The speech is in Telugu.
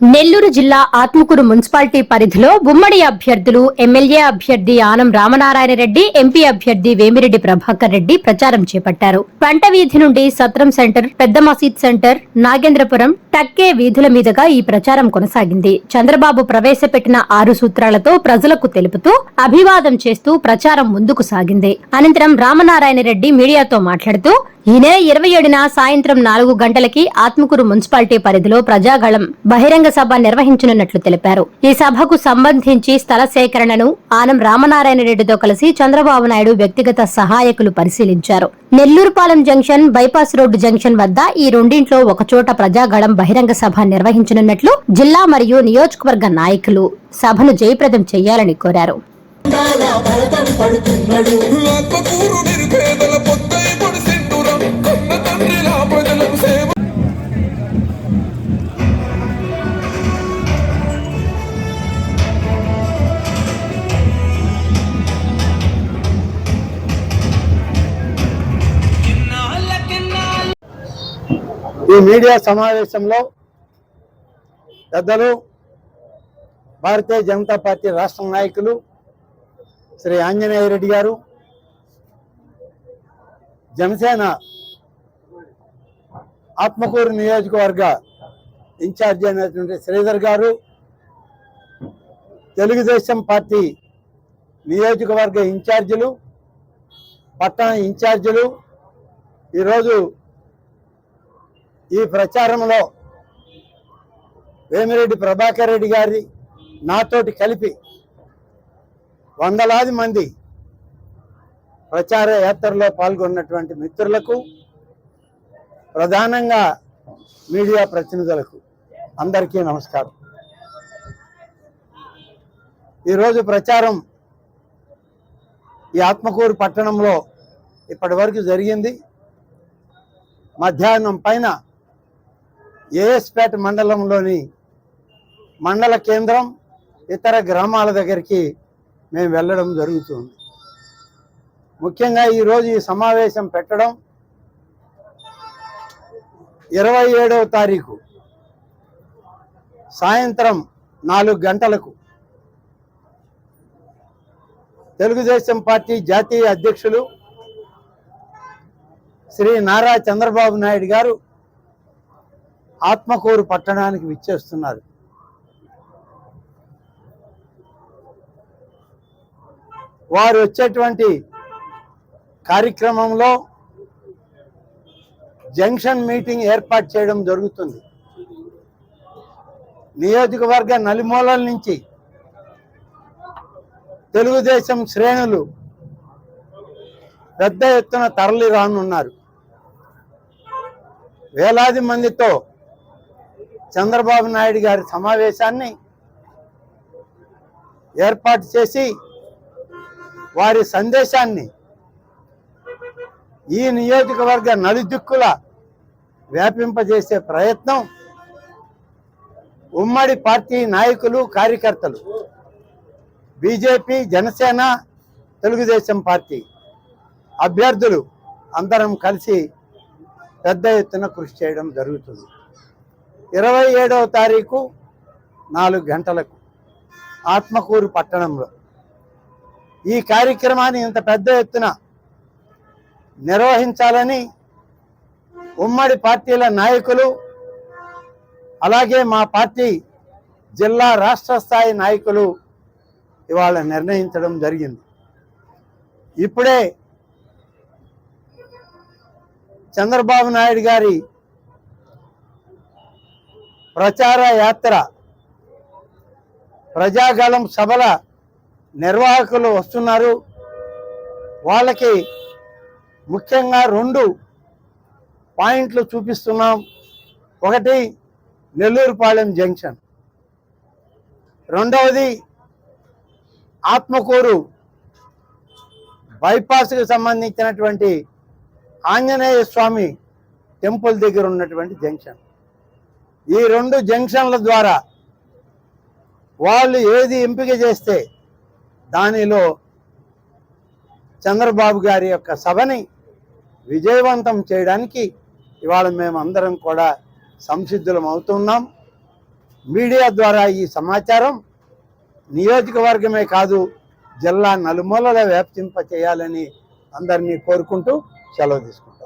నెల్లూరు జిల్లా ఆత్మకూరు మున్సిపాలిటీ పరిధిలో ఉమ్మడి అభ్యర్థులు ఎమ్మెల్యే అభ్యర్థి ఆనం రామనారాయణ రెడ్డి ఎంపీ అభ్యర్థి వేమిరెడ్డి ప్రభాకర్ రెడ్డి ప్రచారం చేపట్టారు. పంట వీధి నుండి సత్రం సెంటర్ పెద్ద మసీద్ సెంటర్ నాగేంద్రపురం టక్కే వీధుల మీదుగా ఈ ప్రచారం కొనసాగింది. చంద్రబాబు ప్రవేశపెట్టిన ఆరు సూత్రాలతో ప్రజలకు తెలుపుతూ అభివాదం చేస్తూ ప్రచారం ముందుకు సాగింది. అనంతరం రామనారాయణ రెడ్డి మీడియాతో మాట్లాడుతూ ఈ నెల ఇరవై ఏడున సాయంత్రం నాలుగు గంటలకి ఆత్మకూరు మున్సిపాలిటీ పరిధిలో ప్రజాగళం బహిరంగ సభ నిర్వహించనున్నట్లు తెలిపారు. ఈ సభకు సంబంధించి స్థల సేకరణను ఆనం రామనారాయణ రెడ్డితో కలిసి చంద్రబాబు నాయుడు వ్యక్తిగత సహాయకులు పరిశీలించారు. Nellurupalem junction bypass road junction వద్ద ఈ రెండింట్లో ఒకచోట ప్రజాగళం బహిరంగ సభ నిర్వహించనున్నట్లు జిల్లా మరియు నియోజకవర్గ నాయకులు సభను జయప్రదం చేయాలని కోరారు. ఈ మీడియా సమావేశంలో పెద్దలు భారతీయ జనతా పార్టీ రాష్ట్ర నాయకులు శ్రీ ఆంజనేయ రెడ్డి గారు జనసేన ఆత్మకూరు నియోజకవర్గ ఇన్ఛార్జి అయినటువంటి శ్రీధర్ గారు తెలుగుదేశం పార్టీ నియోజకవర్గ ఇన్ఛార్జీలు పట్టణ ఇన్ఛార్జీలు ఈరోజు ఈ ప్రచారంలో వేమిరెడ్డి ప్రభాకర్ రెడ్డి గారి నాతోటి కలిపి వందలాది మంది ప్రచార యాత్రలో పాల్గొన్నటువంటి మిత్రులకు ప్రధానంగా మీడియా ప్రతినిధులకు అందరికీ నమస్కారం. ఈరోజు ప్రచారం ఈ ఆత్మకూరు పట్టణంలో ఇప్పటి వరకు జరిగింది. మధ్యాహ్నం పైన ఏఎస్పేట మండలంలోని మండల కేంద్రం ఇతర గ్రామాల దగ్గరికి మేము వెళ్ళడం జరుగుతుంది. ముఖ్యంగా ఈరోజు ఈ సమావేశం పెట్టడం ఇరవై ఏడవ తారీఖు సాయంత్రం నాలుగు గంటలకు తెలుగుదేశం పార్టీ జాతీయ అధ్యక్షులు శ్రీ నారా చంద్రబాబు నాయుడు గారు ఆత్మకూరు పట్టణానికి విచ్చేస్తున్నారు. వారు వచ్చేటువంటి కార్యక్రమంలో జంక్షన్ మీటింగ్ ఏర్పాటు చేయడం జరుగుతుంది. నియోజకవర్గ నలుమూలల నుంచి తెలుగుదేశం శ్రేణులు పెద్ద ఎత్తున తరలి రానున్నారు వేలాది మందితో చంద్రబాబు నాయుడు గారి సమావేశాన్ని ఏర్పాటు చేసి వారి సందేశాన్ని ఈ నియోజకవర్గ నలుదిక్కుల వ్యాపింపజేసే ప్రయత్నం ఉమ్మడి పార్టీ నాయకులు కార్యకర్తలు బీజేపీ జనసేన తెలుగుదేశం పార్టీ అభ్యర్థులు అందరం కలిసి పెద్ద ఎత్తున కృషి చేయడం జరుగుతుంది. ఇరవై ఏడవ తారీఖు నాలుగు గంటలకు ఆత్మకూరు పట్టణంలో. ఈ కార్యక్రమాన్ని ఇంత పెద్ద ఎత్తున నిర్వహించాలని ఉమ్మడి పార్టీల నాయకులు అలాగే మా పార్టీ జిల్లా రాష్ట్ర స్థాయి నాయకులు ఇవాళ నిర్ణయించడం జరిగింది. ఇప్పుడే చంద్రబాబు నాయుడు గారి ప్రచార యాత్ర ప్రజాగళం సభల నిర్వాహకులు వస్తున్నారు. వాళ్ళకి ముఖ్యంగా రెండు పాయింట్లు చూపిస్తున్నాం. ఒకటి నెల్లూరుపాలెం జంక్షన్. రెండవది ఆత్మకూరు బైపాస్కి సంబంధించినటువంటి ఆంజనేయ స్వామి టెంపుల్ దగ్గర ఉన్నటువంటి జంక్షన్. ఈ రెండు జంక్షన్ల ద్వారా వాళ్ళు ఏది ఎంపిక చేస్తే దానిలో చంద్రబాబు గారి యొక్క సభని విజయవంతం చేయడానికి ఇవాళ మేము అందరం కూడా సంసిద్ధులం అవుతున్నాం. మీడియా ద్వారా ఈ సమాచారం నియోజకవర్గమే కాదు జిల్లా నలుమూలల వ్యాప్తింప చేయాలని అందరినీ కోరుకుంటూ సెలవు తీసుకుంటాం